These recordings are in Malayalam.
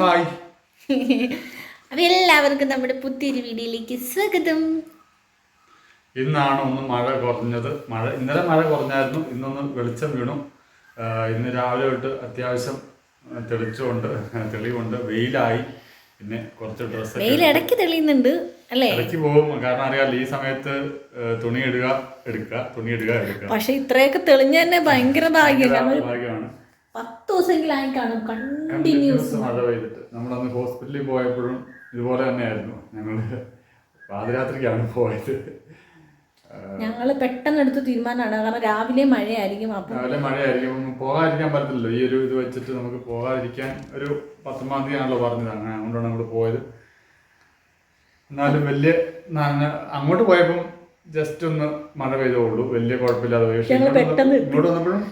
ഹായ് അപ്പൊ എല്ലാവർക്കും നമ്മുടെ പുത്തിരി വീഡിയോയിലേക്ക് സ്വാഗതം. ഇന്നാണ് ഒന്ന് മഴ കുറഞ്ഞത്. മഴ ഇന്നലെ മഴ കുറഞ്ഞായിരുന്നു ഇന്നൊന്ന് വെളിച്ചം വീണു. ഇന്ന് രാവിലെ തൊട്ട് അത്യാവശ്യം തെളിച്ചുകൊണ്ട് തെളിവുണ്ട്. വെയിലായി. പിന്നെ കുറച്ച് ഡ്രസ്സ് വെയിൽ ഇടയ്ക്ക് തെളിയുന്നുണ്ട് അല്ലേ? ഇടയ്ക്ക് പോകും. കാരണം അറിയാമല്ലോ ഈ സമയത്ത് തുണി ഇടുക എടുക്കുക തുണി ഇടുക എടുക്കുക. പക്ഷെ ഇത്രയൊക്കെ തെളിഞ്ഞ തന്നെ ഭയങ്കര ഭാഗ്യമാണ്. പത്ത് ദിവസമെങ്കിലും ആയി കാണും കണ്ടിന്യൂസ് മഴ പെയ്തിട്ട്. നമ്മൾ അന്ന് ഹോസ്പിറ്റലിൽ പോയപ്പോഴും ഇതുപോലെ തന്നെയായിരുന്നു. ഞങ്ങൾ പാതിരാത്രിക്കാണ് പോയത്. ഞങ്ങൾ പെട്ടെന്ന് എടുത്ത തീരുമാനമാണ്. കാരണം രാവിലെ മഴയായിരിക്കും അപ്പം. രാവിലെ മഴയായിരിക്കും. പോകാതിരിക്കാൻ പറ്റത്തില്ലല്ലോ. ഈ ഒരു ഇത് വെച്ചിട്ട് നമുക്ക് പോകാതിരിക്കാൻ ഒരു പത്തൊമ്പതാം തീയതി ആണല്ലോ പറഞ്ഞത്. അങ്ങനെ അതുകൊണ്ടാണ് നമ്മൾ പോയത്. എന്നാലും വലിയ അങ്ങോട്ട് പോയപ്പം ജസ്റ്റ് ഒന്ന് മഴ ഉള്ളൂ. വലിയ കുഴപ്പമില്ലാതെ പോയി. ഇങ്ങോട്ട് വന്നപ്പോഴും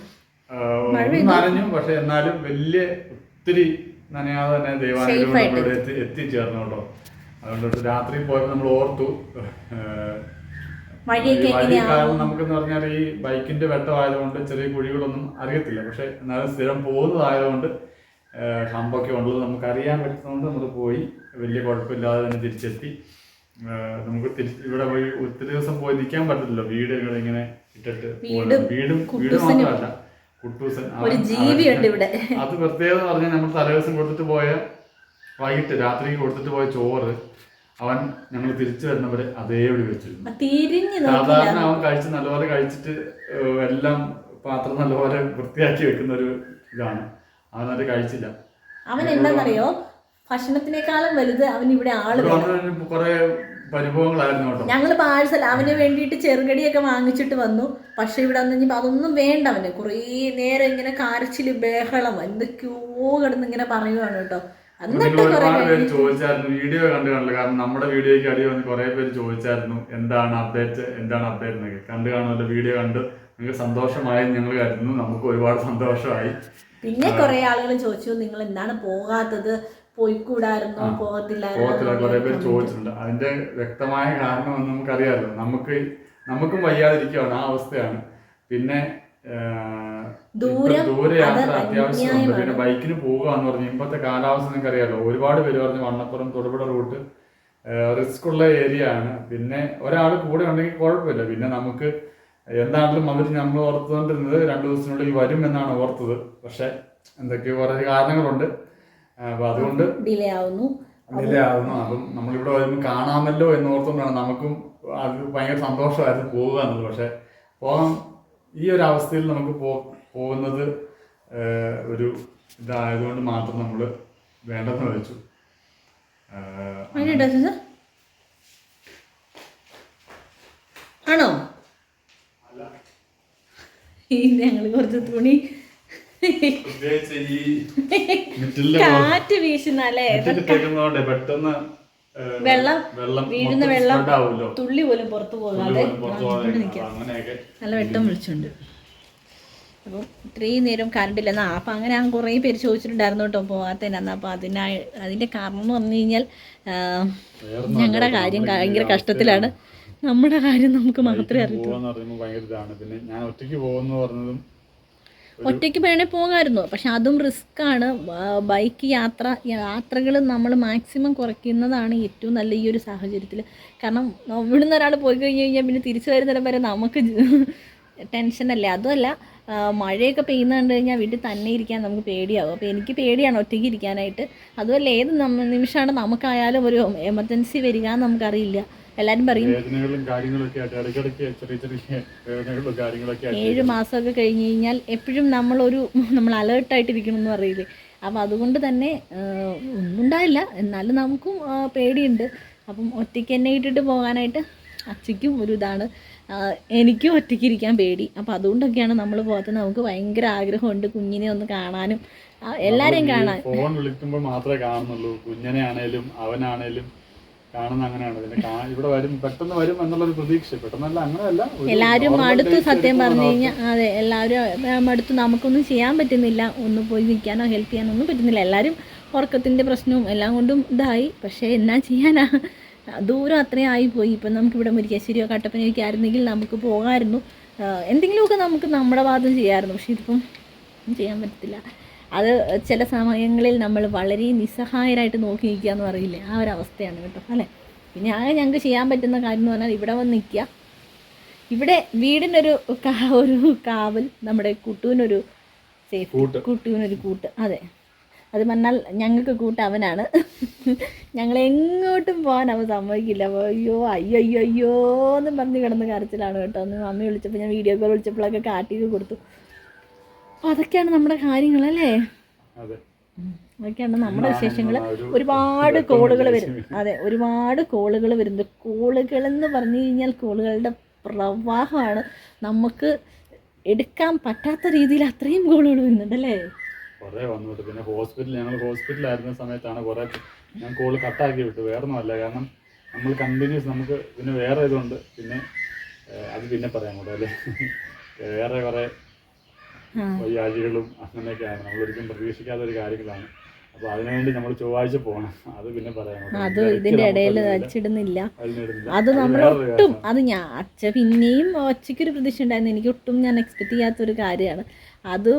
നനഞ്ഞു പക്ഷെ എന്നാലും വലിയ ഒത്തിരി നനയാതെ തന്നെ ദൈവാനുഗ്രഹം നമ്മളിവിടെ എത്തി എത്തിച്ചേർന്നു കേട്ടോ അതുകൊണ്ട് രാത്രി പോയപ്പോൾ നമ്മൾ ഓർത്തു കാരണം നമുക്ക് പറഞ്ഞാൽ ഈ ബൈക്കിന്റെ വെട്ടമായതുകൊണ്ട് ചെറിയ കുഴികളൊന്നും അറിയത്തില്ല. പക്ഷെ എന്നാലും സ്ഥിരം പോകുന്നതായതുകൊണ്ട് ഹമ്പൊക്കെ ഉള്ളത് നമുക്ക് അറിയാൻ പറ്റുന്നതുകൊണ്ട് നമ്മൾ പോയി. വലിയ കുഴപ്പമില്ലാതെ തന്നെ തിരിച്ചെത്തി. നമുക്ക് തിരിച്ച് ഇവിടെ പോയി ഒത്തിരി ദിവസം പോയി നിൽക്കാൻ പറ്റില്ലല്ലോ വീടുകൾ ഇങ്ങനെ ഇട്ടിട്ട് വീടും വീട് മാത്രമല്ല കുട്ടൂസൻ ഒരു ജീവിയുണ്ട് ഇവിടെ. അത് പ്രത്യേകത പറഞ്ഞ പറഞ്ഞാൽ നമ്മൾ തലേദിവസം കൊടുത്തിട്ട് പോയ വൈകിട്ട് രാത്രി കൊടുത്തിട്ട് പോയ ചോറ് അവൻ ഞങ്ങൾ തിരിച്ചു വരുന്നവരെ അതേപടി വെച്ചിരുന്നു. സാധാരണ അവൻ കഴിച്ച് നല്ലപോലെ കഴിച്ചിട്ട് എല്ലാം പാത്രം നല്ലപോലെ വൃത്തിയാക്കി വെക്കുന്ന ഒരു ഇതാണ്. അവൻ അത് കഴിച്ചില്ല. അവൻ എന്താണെന്നറിയോ? ഭക്ഷണത്തിനേക്കാളും വലുത് അവൻ ഇവിടെ ആൾ കുറെ പരിഭവങ്ങളായിരുന്നു കേട്ടോ. ഞങ്ങൾ പാഴ്സൽ അവന് വേണ്ടിയിട്ട് ചെറുകടിയൊക്കെ വാങ്ങിച്ചിട്ട് വന്നു. പക്ഷെ ഇവിടെ വന്നു കഴിഞ്ഞപ്പോൾ അതൊന്നും വേണ്ട അവന്. കുറേ നേരം ഇങ്ങനെ കാരച്ചിൽ ബഹളം എന്തൊക്കെയോ കിടന്ന് ഇങ്ങനെ പറയുവാണ് കേട്ടോ. എന്നിട്ട് ഒരുപാട് പേര് ചോദിച്ചായിരുന്നു. വീഡിയോ കണ്ടു കാണില്ല കാരണം നമ്മുടെ വീഡിയോയ്ക്ക് അടി വന്ന് കുറെ പേര് ചോദിച്ചായിരുന്നു എന്താണ് അപ്ഡേറ്റ് എന്താണ് അപ്ഡേറ്റ് എന്നൊക്കെ. കണ്ടു കാണുമല്ലോ വീഡിയോ കണ്ട് നിങ്ങൾക്ക് സന്തോഷമായി ഞങ്ങൾ കരുതുന്നു. നമുക്ക് ഒരുപാട് സന്തോഷമായി. പിന്നെ കുറെ ആളുകൾ ചോദിച്ചു നിങ്ങൾ എന്താണ് പോകാത്തത്? പോയിക്കൂടായിരുന്നോ? പോകത്തില്ല. കുറെ പേര് ചോദിച്ചിട്ടുണ്ട്. അതിന്റെ വ്യക്തമായ കാരണം എന്ന് നമുക്കറിയാമല്ലോ നമുക്ക് നമുക്കും വയ്യാതിരിക്കുകയാണ് ആ അവസ്ഥയാണ്. പിന്നെ ദൂരയാത്ര അത്യാവശ്യമുണ്ട്. പിന്നെ ബൈക്കിന് പോവുക എന്ന് പറഞ്ഞാൽ ഇപ്പോഴത്തെ കാലാവസ്ഥ നിങ്ങൾക്ക് അറിയാലോ ഒരുപാട് പേര് പറഞ്ഞു വണ്ണപ്പുറം തൊടുപുഴ റൂട്ട് റിസ്ക് ഉള്ള ഏരിയ ആണ്. പിന്നെ ഒരാൾ കൂടെ ഉണ്ടെങ്കിൽ കുഴപ്പമില്ല. പിന്നെ നമുക്ക് എന്താണെങ്കിലും അവർ നമ്മൾ ഓർത്തുകൊണ്ടിരുന്നത് രണ്ടു ദിവസത്തിനുള്ളിൽ വരും എന്നാണ് ഓർത്തത്. പക്ഷെ എന്തൊക്കെയോ കുറേ കാരണങ്ങളുണ്ട്. അപ്പൊ അതുകൊണ്ട് ഡിലേ ആവുന്നു ഡിലേ ആവുന്നു അപ്പം നമ്മളിവിടെ വരുമ്പോൾ കാണാമല്ലോ എന്ന് ഓർത്തുകൊണ്ടാണ് നമുക്കും അത് ഭയങ്കര സന്തോഷമായിരുന്നു പോവുക എന്നത് പക്ഷെ പോകാൻ ഈ ഒരു അവസ്ഥയിൽ നമുക്ക് പോ പോകുന്നത് ഒരു ഇതായതുകൊണ്ട് മാത്രം നമ്മൾ വേണ്ടെന്ന് വെച്ചു? ആണോ? ഈ ഞങ്ങൾ കുറച്ച് തുണി കാറ്റ് വീശുന്നല്ലേ പെട്ടെന്ന് വെള്ളം വെള്ളം വീഴുന്ന വെള്ളം തുള്ളി പോലും പുറത്തു പോകാതെ നല്ല വെട്ടം വിളിച്ചുണ്ട്. അപ്പം ഇത്രയും നേരം കറണ്ട് ഇല്ലെന്നാ അപ്പം അങ്ങനെ ഞാൻ കുറേ പേര് ചോദിച്ചിട്ടുണ്ടായിരുന്നു കേട്ടോ പോകാത്തതിനാന്ന് അപ്പം അതിനായി അതിന്റെ കാരണം എന്ന് പറഞ്ഞു കഴിഞ്ഞാൽ ഞങ്ങളുടെ കാര്യം ഭയങ്കര കഷ്ടത്തിലാണ്. നമ്മുടെ കാര്യം നമുക്ക് മാത്രമേ അറിയൂ പിന്നെ ഞാൻ ഒറ്റയ്ക്ക് പോകുന്നു പറഞ്ഞതും ഒറ്റയ്ക്ക് വേണേൽ പോകാമായിരുന്നു. പക്ഷെ അതും റിസ്ക് ആണ് ബൈക്ക് യാത്ര യാത്രകൾ നമ്മൾ മാക്സിമം കുറയ്ക്കുന്നതാണ് ഏറ്റവും നല്ല ഈ ഒരു സാഹചര്യത്തിൽ കാരണം ഇവിടുന്ന് ഒരാൾ പോയി കഴിഞ്ഞ് കഴിഞ്ഞാൽ പിന്നെ തിരിച്ചു വരുന്നിടം വരെ നമുക്ക് ടെൻഷനല്ലേ? അതുമല്ല മഴയൊക്കെ പെയ്യുന്ന കണ്ടു കഴിഞ്ഞാൽ വീട്ടിൽ തന്നെ ഇരിക്കാൻ നമുക്ക് പേടിയാവും. അപ്പോൾ എനിക്ക് പേടിയാണ് ഒറ്റയ്ക്ക് ഇരിക്കാനായിട്ട്. അതുമല്ല ഏത് നിമിഷമാണ് നമുക്കായാലും ഒരു എമർജൻസി വരിക നമുക്കറിയില്ല. എല്ലാവരും പറയും. ഏഴ് മാസമൊക്കെ കഴിഞ്ഞു കഴിഞ്ഞാൽ എപ്പോഴും നമ്മളൊരു നമ്മൾ അലേർട്ടായിട്ടിരിക്കണം എന്ന് പറയില്ലേ? അപ്പോൾ അതുകൊണ്ട് തന്നെ ഒന്നുണ്ടായില്ല എന്നാലും നമുക്കും പേടിയുണ്ട്. അപ്പം ഒറ്റയ്ക്ക് എന്നെ ഇട്ടിട്ട് പോകാനായിട്ട് അച്ഛയ്ക്കും ഒരു ഇതാണ്. എനിക്കും ഒറ്റയ്ക്ക് ഇരിക്കാൻ പേടി. അപ്പോൾ അതുകൊണ്ടൊക്കെയാണ് നമ്മൾ പോകാത്തത്. നമുക്ക് ഭയങ്കര ആഗ്രഹമുണ്ട് കുഞ്ഞിനെ ഒന്ന് കാണാനും. എല്ലാവരെയും കാണാൻ. ഫോൺ വിളിക്കുമ്പോൾ മാത്രമേ കാണുന്നുള്ളൂ. കുഞ്ഞനെ ആണേലും അവനാണേലും. കാണുന്ന അങ്ങനെയാണ്. ഇവിടെ വരും പെട്ടെന്ന് വരും എന്നുള്ളൊരു പ്രതീക്ഷ. പെട്ടെന്നല്ല അങ്ങനെയല്ല. എല്ലാവരും അടുത്ത് സത്യം പറഞ്ഞു കഴിഞ്ഞാൽ അതെ എല്ലാവരും അടുത്ത് നമുക്കൊന്നും ചെയ്യാൻ പറ്റുന്നില്ല. ഒന്ന് പോയി നിൽക്കാനോ ഹെൽപ്പ് ചെയ്യാനോ ഒന്നും പറ്റുന്നില്ല. എല്ലാവരും ഉറക്കത്തിന്റെ പ്രശ്നവും എല്ലാം കൊണ്ടും ഇതായി. പക്ഷേ എന്നാ ചെയ്യാനാ? ദൂരം അത്രയും ആയിപ്പോയി. ഇപ്പം നമുക്കിവിടെ മുരിക്കാശ്ശേരിയോ കട്ടപ്പനയൊക്കെ ആയിരുന്നെങ്കിൽ നമുക്ക് പോകാമായിരുന്നു. എന്തെങ്കിലുമൊക്കെ നമുക്ക് നമ്മുടെ ഭാഗത്തും ചെയ്യാമായിരുന്നു. പക്ഷേ ഇതിപ്പം ചെയ്യാൻ പറ്റത്തില്ല. അത് ചില സമയങ്ങളിൽ നമ്മൾ വളരെ നിസ്സഹായരായിട്ട് നോക്കി നിൽക്കുക എന്ന് പറയില്ലേ? ആ ഒരു അവസ്ഥയാണ് കേട്ടോ അല്ലേ? പിന്നെ ആകെ ഞങ്ങൾക്ക് ചെയ്യാൻ പറ്റുന്ന കാര്യം എന്ന് പറഞ്ഞാൽ ഇവിടെ വന്ന് നിൽക്കുക. ഇവിടെ വീടിനൊരു ഒരു കാവൽ നമ്മുടെ കുട്ടുവിനൊരു സേഫ് കൂട്ട്. കുട്ടുവിനൊരു കൂട്ട് അതെ. അത് പറഞ്ഞാൽ ഞങ്ങൾക്ക് കൂട്ട് അവനാണ്. ഞങ്ങൾ എങ്ങോട്ടും പോകാൻ അവൻ സമ്മതിക്കില്ല. അയ്യോ അയ്യോ അയ്യോ അയ്യോ എന്നും പറഞ്ഞ് കിടന്ന് കരച്ചിലാണ് കേട്ടോ. അന്ന് മമ്മി വിളിച്ചപ്പോൾ ഞാൻ വീഡിയോ കോൾ വിളിച്ചപ്പോഴൊക്കെ കാട്ടിയത് കൊടുത്തു. അപ്പോൾ അതൊക്കെയാണ് നമ്മുടെ കാര്യങ്ങൾ അല്ലേ? അതൊക്കെയാണ് നമ്മുടെ വിശേഷങ്ങൾ. ഒരുപാട് കോളുകൾ വരും അതെ ഒരുപാട് കോളുകൾ വരുന്നുണ്ട് കോളുകൾ എന്ന് പറഞ്ഞു കഴിഞ്ഞാൽ കോളുകളുടെ പ്രവാഹമാണ്. നമുക്ക് എടുക്കാൻ പറ്റാത്ത രീതിയിൽ അത്രയും കോളുകൾ വരുന്നുണ്ട് അല്ലേ? കുറേ വന്നിട്ട് പിന്നെ ഹോസ്പിറ്റലിൽ ഞങ്ങൾ ഹോസ്പിറ്റലായിരുന്ന സമയത്താണ് കുറേ ഞാൻ കോൾ കട്ടാക്കി വിട്ടു. വേറെ ഒന്നുമല്ല കാരണം നമ്മൾ കണ്ടിന്യൂസ് നമുക്ക് പിന്നെ വേറെ ഇതുണ്ട്. പിന്നെ അത് പിന്നെ പറയാൻ കൂടെ അല്ലേ? വേറെ കുറേ. വയ്യാഴികളും അങ്ങനെയൊക്കെയാണ്. നമ്മൾ ഒരിക്കലും പ്രതീക്ഷിക്കാത്ത ഒരു കാര്യങ്ങളാണ്. അപ്പൊ അതിനുവേണ്ടി നമ്മൾ ചൊവ്വാഴ്ച പോകണം. അത് പിന്നെ പറയാം. അത് ഇതിന്റെ ഇടയിൽ അച്ചിടുന്നില്ല അത് നമ്മൾ ഒട്ടും അത് ഞാൻ അച്ഛ പിന്നെയും ഒച്ചയ്ക്കൊരു പ്രതീക്ഷ ഉണ്ടായിരുന്നു. എനിക്ക് ഒട്ടും ഞാൻ എക്സ്പെക്ട് ചെയ്യാത്ത ഒരു കാര്യമാണ്. അത്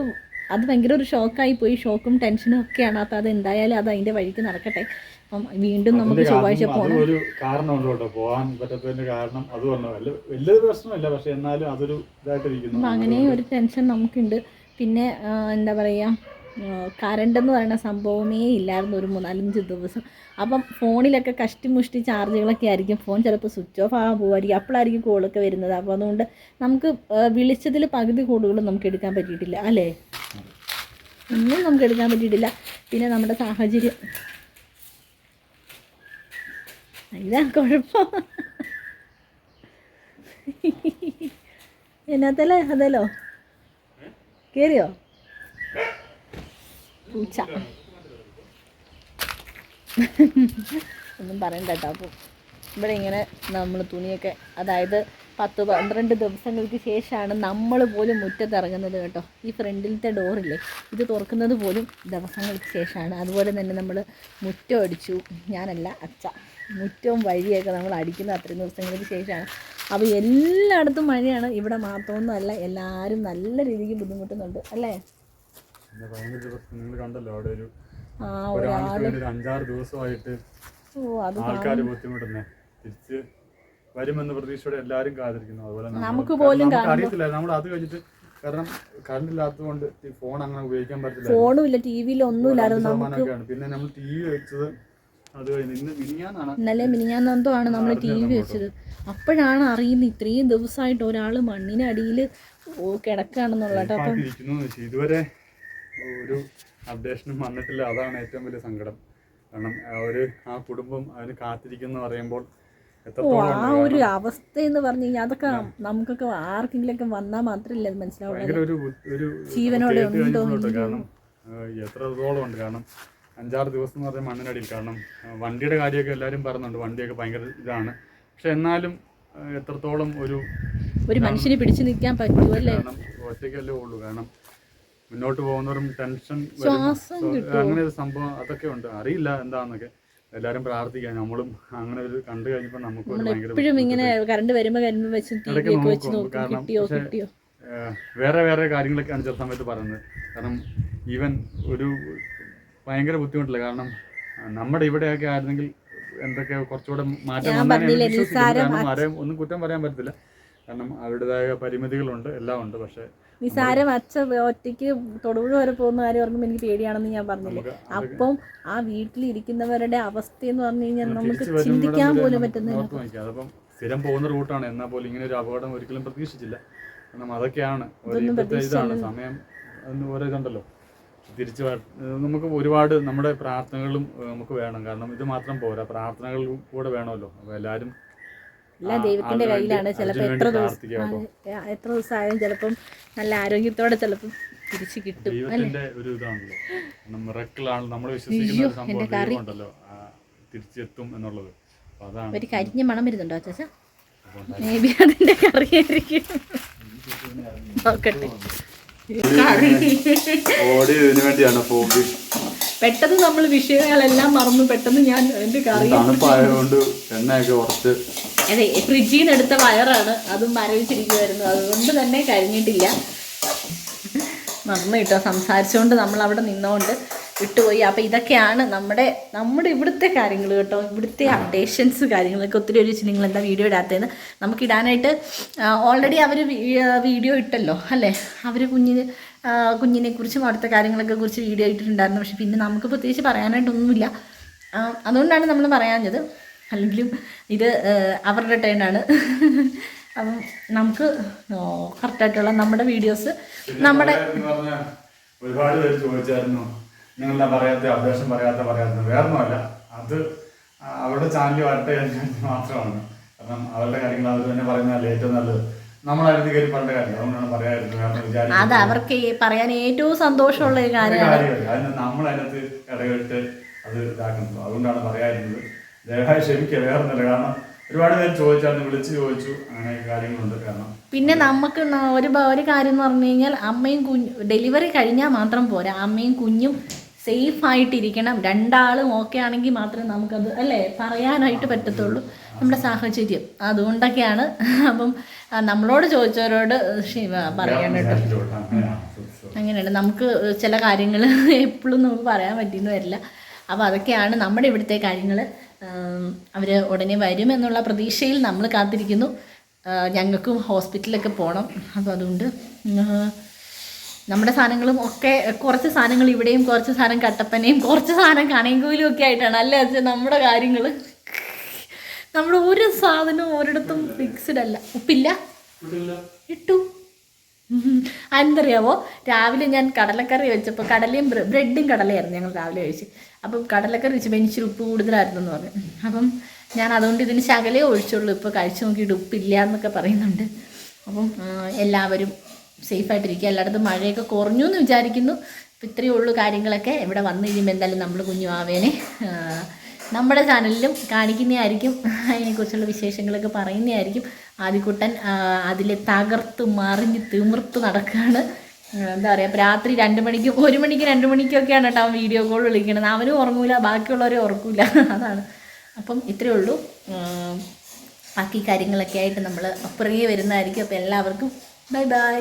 അത് ഭയങ്കര ഒരു ഷോക്കായി പോയി. ഷോക്കും ടെൻഷനും ഒക്കെയാണ് അപ്പോൾ അത് എന്തായാലും അത് അതിന്റെ വഴിക്ക് നടക്കട്ടെ. അപ്പം വീണ്ടും നമുക്ക് ചൊവ്വാഴ്ച പോകണം ഒരു കാരണമുണ്ട് കേട്ടോ? പോകാൻ പറ്റാത്തതിന്റെ കാരണം അത് പറഞ്ഞു വലിയ വലിയൊരു പ്രശ്നമല്ല. പക്ഷെ എന്നാലും അതൊരു ഇതായിട്ടിരിക്കുന്നു. അങ്ങനെ ഒരു ടെൻഷൻ നമുക്കുണ്ട്. പിന്നെ എന്താ പറയാ കറണ്ട് എന്ന് പറയുന്ന സംഭവമേ ഇല്ലായിരുന്നു ഒരു മൂന്നാലഞ്ച് ദിവസം. അപ്പം ഫോണിലൊക്കെ കഷ്ടിമുഷ്ടി ചാർജുകളൊക്കെ ആയിരിക്കും. ഫോൺ ചിലപ്പോൾ സ്വിച്ച് ഓഫ് ആകാൻ പോകുമായിരിക്കും അപ്പോഴായിരിക്കും കോളൊക്കെ വരുന്നത്. അപ്പോൾ അതുകൊണ്ട് നമുക്ക് വിളിച്ചതിൽ പകുതി കോളുകളും നമുക്ക് എടുക്കാൻ പറ്റിയിട്ടില്ല. അല്ലേ? ഒന്നും നമുക്ക് എടുക്കാൻ പറ്റിയിട്ടില്ല. പിന്നെ നമ്മുടെ സാഹചര്യം. ഇതാ കുഴപ്പം. എന്നാത്തല്ലേ അതല്ലോ കേറിയോ? പൂച്ച. ഒന്നും പറയണ്ട കേട്ടോ. അപ്പോൾ ഇവിടെ ഇങ്ങനെ നമ്മൾ തുണിയൊക്കെ അതായത് പത്ത് പന്ത്രണ്ട് ദിവസങ്ങൾക്ക് ശേഷമാണ് നമ്മൾ പോലും മുറ്റത്തിറങ്ങുന്നത് കേട്ടോ. ഈ ഫ്രണ്ടിലത്തെ ഡോറില്ലേ ഇത് തുറക്കുന്നത് പോലും ദിവസങ്ങൾക്ക് ശേഷമാണ്. അതുപോലെ തന്നെ നമ്മൾ മുറ്റം അടിച്ചു. ഞാനല്ല അച്ഛ. മുറ്റവും വഴിയൊക്കെ നമ്മൾ അടിക്കുന്ന അത്രയും ദിവസങ്ങൾക്ക് ശേഷമാണ്. അപ്പോൾ എല്ലായിടത്തും മഴയാണ്. ഇവിടെ മാത്രമൊന്നും അല്ല എല്ലാവരും നല്ല രീതിക്ക് ബുദ്ധിമുട്ടുന്നുണ്ട്. അല്ലേ? കണ്ടല്ലോ അവിടെ ഒരു അഞ്ചാറ് ദിവസമായിട്ട് ഓ അത് ആൾക്കാർ ബുദ്ധിമുട്ടുന്നേ. തിരിച്ച് വരുമെന്ന് പ്രതീക്ഷയോടെ എല്ലാവരും കാത്തിരിക്കുന്നു. അതുപോലെ നമുക്ക് പോലും അറിയത്തില്ല. നമ്മൾ അത് കഴിഞ്ഞിട്ട് കാരണം കറണ്ട് ഇല്ലാത്തതുകൊണ്ട് ഈ ഫോൺ അങ്ങനെ ഉപയോഗിക്കാൻ പറ്റില്ല ഫോണും ഇല്ല ടി വിയിലും ഒന്നുമില്ലായിരുന്നു നമുക്ക് പിന്നെ നമ്മൾ ടി വി വെച്ചത് അത് കഴിഞ്ഞ് ഇന്ന് മിനിഞ്ഞാന്നാണ്. ഇന്നലെ മിനിഞ്ഞാന്നോ ആണ് നമ്മൾ ടി വി വെച്ചത്. അപ്പോഴാണ് അറിയുന്നത് ഇത്രയും ദിവസമായിട്ട് ഒരാൾ മണ്ണിനടിയിൽ കിടക്കുകയാണെന്നുള്ള കേട്ടോ വെച്ചാൽ ഇതുവരെ ഒരു അപ്ഡേഷനും വന്നിട്ടില്ല. അതാണ് ഏറ്റവും വലിയ സങ്കടം. കാരണം ആ ഒരു ആ കുടുംബം അതിന് കാത്തിരിക്കുന്നു പറയുമ്പോൾ ആ ഒരു അവസ്ഥ എന്ന് പറഞ്ഞു കഴിഞ്ഞാൽ അതൊക്കെ നമുക്കൊക്കെ ആർക്കെങ്കിലുമൊക്കെ വന്നാൽ മാത്രമല്ല അത് മനസ്സിലാവുള്ളൂ. ജീവനോടെ ഉണ്ടോ കാരണം എത്രത്തോളം ഉണ്ട്? കാരണം അഞ്ചാറ് ദിവസം എന്ന് പറഞ്ഞാൽ മണ്ണിനടിയിൽ. കാരണം വണ്ടിയുടെ കാര്യമൊക്കെ എല്ലാവരും പറയുന്നുണ്ട് വണ്ടിയൊക്കെ ഭയങ്കര ഇതാണ്. പക്ഷെ എന്നാലും എത്രത്തോളം ഒരു ഒരു മനുഷ്യനെ പിടിച്ചു നിൽക്കാൻ പറ്റുമല്ലേ ഒറ്റയ്ക്കല്ലേ ഉള്ളൂ. കാരണം മുന്നോട്ട് പോകുന്നവരും ടെൻഷൻ അങ്ങനെ ഒരു സംഭവം അതൊക്കെ ഉണ്ട്. അറിയില്ല എന്താന്നൊക്കെ. എല്ലാരും പ്രാർത്ഥിക്കാം. നമ്മളും അങ്ങനെ ഒരു കണ്ടു കഴിഞ്ഞപ്പോൾ നമുക്ക് എപ്പോഴും ഇങ്ങനെ കറണ്ട് വരുമ്പോ വെച്ച് വെച്ച് നോക്കും. കിട്ടിയോ കിട്ടിയോ? വേറെ വേറെ കാര്യങ്ങളൊക്കെയാണ് ചില സമയത്ത് പറയുന്നത്. കാരണം ഈവൻ ഒരു ഭയങ്കര ബുദ്ധിമുട്ടില്ല. കാരണം നമ്മുടെ ഇവിടെയൊക്കെ ആയിരുന്നെങ്കിൽ എന്തൊക്കെ കുറച്ചുകൂടെ മാറ്റം ആരെയും ഒന്നും കുറ്റം പറയാൻ പറ്റത്തില്ല. കാരണം അവരുടേതായ പരിമിതികളുണ്ട്. എല്ലാം ഉണ്ട്. പക്ഷേ നിസാരം അച്ഛൻ ഒറ്റയ്ക്ക് തൊടുപുഴ വരെ പോകുന്ന കാര്യം ഓർക്കുമ്പോൾ എനിക്ക് പേടിയാണെന്ന് ഞാൻ പറഞ്ഞില്ലേ. അപ്പം ആ വീട്ടിലിരിക്കുന്നവരുടെ അവസ്ഥ എന്ന് പറഞ്ഞു കഴിഞ്ഞാൽ നമുക്ക് ചിന്തിക്കാൻ പോലും പറ്റുന്നില്ല സ്ഥിരം പോകുന്ന റൂട്ടാണ് എന്നാൽ പോലും ഇങ്ങനെ ഒരു അപകടം ഒരിക്കലും പ്രതീക്ഷിച്ചില്ല. കാരണം അതൊക്കെയാണ്. ഇതാണ്. സമയം ഓരോ ഇതുണ്ടല്ലോ തിരിച്ചു നമുക്ക് ഒരുപാട് നമ്മുടെ പ്രാർത്ഥനകളും നമുക്ക് വേണം. കാരണം ഇത് മാത്രം പോരാ. പ്രാർത്ഥനകളും കൂടെ വേണമല്ലോ. അപ്പോൾ എല്ലാവരും എല്ലാം ദൈവത്തിന്റെ കയ്യിലാണ്. ചിലപ്പോൾ എത്ര ദിവസം എത്ര ദിവസമായാലും ചിലപ്പം നല്ല ആരോഗ്യത്തോടെ ചിലപ്പം തിരിച്ചു കിട്ടും അല്ലേ? കറി. തിരിച്ചെത്തും എന്നുള്ളത്. അതാണ് ഒരു കരിഞ്ഞ മണം വരുന്നുണ്ടോ ചേച്ചാ മേ ബി അതിന്റെ നോക്കട്ടെ. ഇതിനു വേണ്ടിയാണ് പെട്ടെന്ന് നമ്മൾ വിഷയങ്ങളെല്ലാം മറന്നു പെട്ടെന്ന് ഞാൻ എന്റെ കറി തണുപ്പായതുകൊണ്ട് എണ്ണയൊക്കെ കുറച്ച് അതെ ഫ്രിഡ്ജിൽ നിന്ന് എടുത്ത വയറാണ്. അതും മരവിച്ചിരിക്കുമായിരുന്നു അതുകൊണ്ട് തന്നെ കരിഞ്ഞിട്ടില്ല. മറന്നു കിട്ടോ. സംസാരിച്ചുകൊണ്ട് നമ്മൾ അവിടെ നിന്നുകൊണ്ട് വിട്ടുപോയി. അപ്പോൾ ഇതൊക്കെയാണ് നമ്മുടെ നമ്മുടെ ഇവിടുത്തെ കാര്യങ്ങൾ കേട്ടോ. ഇവിടുത്തെ അപ്ഡേഷൻസ് കാര്യങ്ങളൊക്കെ ഒത്തിരി ഒരു നിങ്ങൾ എന്താ വീഡിയോ ഇടാത്തതെന്ന് നമുക്ക് ഇടാനായിട്ട് ഓൾറെഡി അവർ വീഡിയോ ഇട്ടല്ലോ അല്ലേ? അവർ കുഞ്ഞിന് കുഞ്ഞിനെ കുറിച്ചും അവിടുത്തെ കാര്യങ്ങളൊക്കെ കുറിച്ച് വീഡിയോ ഇട്ടിട്ടുണ്ടായിരുന്നു. പക്ഷെ പിന്നെ നമുക്ക് പ്രത്യേകിച്ച് പറയാനായിട്ടൊന്നുമില്ല. അതുകൊണ്ടാണ് നമ്മൾ പറയാഞ്ഞത്. അല്ലെങ്കിലും ഇത് അവരുടെ ടൈമാണ് അപ്പം നമുക്ക് കറക്റ്റായിട്ടുള്ള നമ്മുടെ വീഡിയോസ് നമ്മുടെ ഒരുപാട് പേര് ചോദിച്ചായിരുന്നു. നിങ്ങളെന്താ പറയാത്ത അപ്ഡേഷൻ പറയാത്ത പറയാത്ത വേറൊന്നുമല്ല അത് അവരുടെ ചാനൽ വരട്ടെ മാത്രമാണ്. കാരണം അവരുടെ കാര്യങ്ങൾ അവർ തന്നെ പറയുന്നതല്ല ഏറ്റവും നല്ലത്. നമ്മളായിരുന്നു കയറി കാര്യം. അതുകൊണ്ടാണ് അത് അവർക്ക് പറയാൻ ഏറ്റവും സന്തോഷമുള്ള ഒരു ഒരു കാര്യമാണ്. അതിന് നമ്മൾ അതിനകത്ത് ഇടപെട്ട് അത് ഇതാക്കുന്നത് അതുകൊണ്ടാണ് പറയാതിരുന്നത്. ദയവായി ക്ഷമിക്കുക. വേറൊന്നുമില്ല. കാരണം ഒരുപാട് പേര് ചോദിച്ചായിരുന്നു വിളിച്ച് ചോദിച്ചു. അങ്ങനെ കാര്യങ്ങളുണ്ട്. കാരണം പിന്നെ നമുക്ക് ഒരു ഒരു കാര്യം എന്ന് പറഞ്ഞു കഴിഞ്ഞാൽ അമ്മയും കുഞ്ഞു ഡെലിവറി കഴിഞ്ഞാൽ മാത്രം പോരാ. അമ്മയും കുഞ്ഞും സേഫ് ആയിട്ടിരിക്കണം രണ്ടാളും ഓക്കെ ആണെങ്കിൽ മാത്രമേ നമുക്കത് അല്ലേ പറയാനായിട്ട് പറ്റത്തുള്ളൂ. നമ്മുടെ സാഹചര്യം. അതുകൊണ്ടൊക്കെയാണ് അപ്പം നമ്മളോട് ചോദിച്ചവരോട് പറയാനായിട്ട് കേട്ടോ. അങ്ങനെയാണ് നമുക്ക് ചില കാര്യങ്ങൾ എപ്പോഴും നമുക്ക് പറയാൻ പറ്റിയെന്ന് വരില്ല. അപ്പോൾ അതൊക്കെയാണ് നമ്മുടെ ഇവിടുത്തെ കാര്യങ്ങൾ അവർ ഉടനെ വരുമെന്നുള്ള പ്രതീക്ഷയിൽ നമ്മൾ കാത്തിരിക്കുന്നു. ഞങ്ങൾക്കും ഹോസ്പിറ്റലിലൊക്കെ പോകണം അപ്പോൾ അതുകൊണ്ട് നമ്മുടെ സാധനങ്ങളും ഒക്കെ കുറച്ച് സാധനങ്ങൾ ഇവിടെയും കുറച്ച് സാധനം കട്ടപ്പനയും കുറച്ച് സാധനം കണയങ്കോയിലും ഒക്കെ ആയിട്ടാണ്. അല്ലേ അച്ഛൻ? നമ്മുടെ കാര്യങ്ങൾ നമ്മുടെ ഒരു സാധനവും ഒരിടത്തും ഫിക്സ്ഡ് അല്ല. ഉപ്പില്ല. ഇട്ടു. അതെന്തറിയാവോ? രാവിലെ ഞാൻ കടലക്കറി വെച്ചപ്പോൾ കടലയും ബ്ര- ബ്രെഡും കടലയായിരുന്നു ഞങ്ങൾ രാവിലെ കഴിച്ച്. അപ്പം കടലക്കറി വെച്ചപ്പോൾ എനിക്ക് ഉപ്പ് കൂടുതലായിരുന്നു എന്ന് പറഞ്ഞു. അപ്പം ഞാൻ അതുകൊണ്ട് ഇതിന് ശകലേ ഒഴിച്ചുള്ളൂ. ഇപ്പോൾ കഴിച്ചു നോക്കിയിട്ട് ഉപ്പില്ല എന്നൊക്കെ പറയുന്നുണ്ട്. അപ്പം എല്ലാവരും സേഫായിട്ടിരിക്കുക. എല്ലായിടത്തും മഴയൊക്കെ കുറഞ്ഞു എന്ന് വിചാരിക്കുന്നു. ഇപ്പം ഇത്രയേ ഉള്ളൂ കാര്യങ്ങളൊക്കെ. ഇവിടെ വന്നു കഴിയുമ്പോൾ എന്തായാലും നമ്മൾ കുഞ്ഞു ആവേനെ നമ്മുടെ ചാനലിലും കാണിക്കുന്നതായിരിക്കും. അതിനെക്കുറിച്ചുള്ള വിശേഷങ്ങളൊക്കെ പറയുന്നതായിരിക്കും. ആദ്യക്കുട്ടൻ അതിൽ തകർത്ത് മറിഞ്ഞ് തിമിർത്ത് നടക്കുകയാണ് എന്താ പറയുക രാത്രി രണ്ട് മണിക്കും ഒരു മണിക്ക് രണ്ട് മണിക്കൊക്കെയാണ് കേട്ടോ അവൻ വീഡിയോ കോൾ വിളിക്കുന്നത് അവനും ഉറങ്ങൂല ബാക്കിയുള്ളവരെ ഉറക്കൂല. അതാണ്. അപ്പം ഇത്രയേ ഉള്ളൂ. ബാക്കി കാര്യങ്ങളൊക്കെ ആയിട്ട് നമ്മൾ അപ്പുറകെ വരുന്നതായിരിക്കും. അപ്പോൾ എല്ലാവർക്കും ബൈ ബൈ.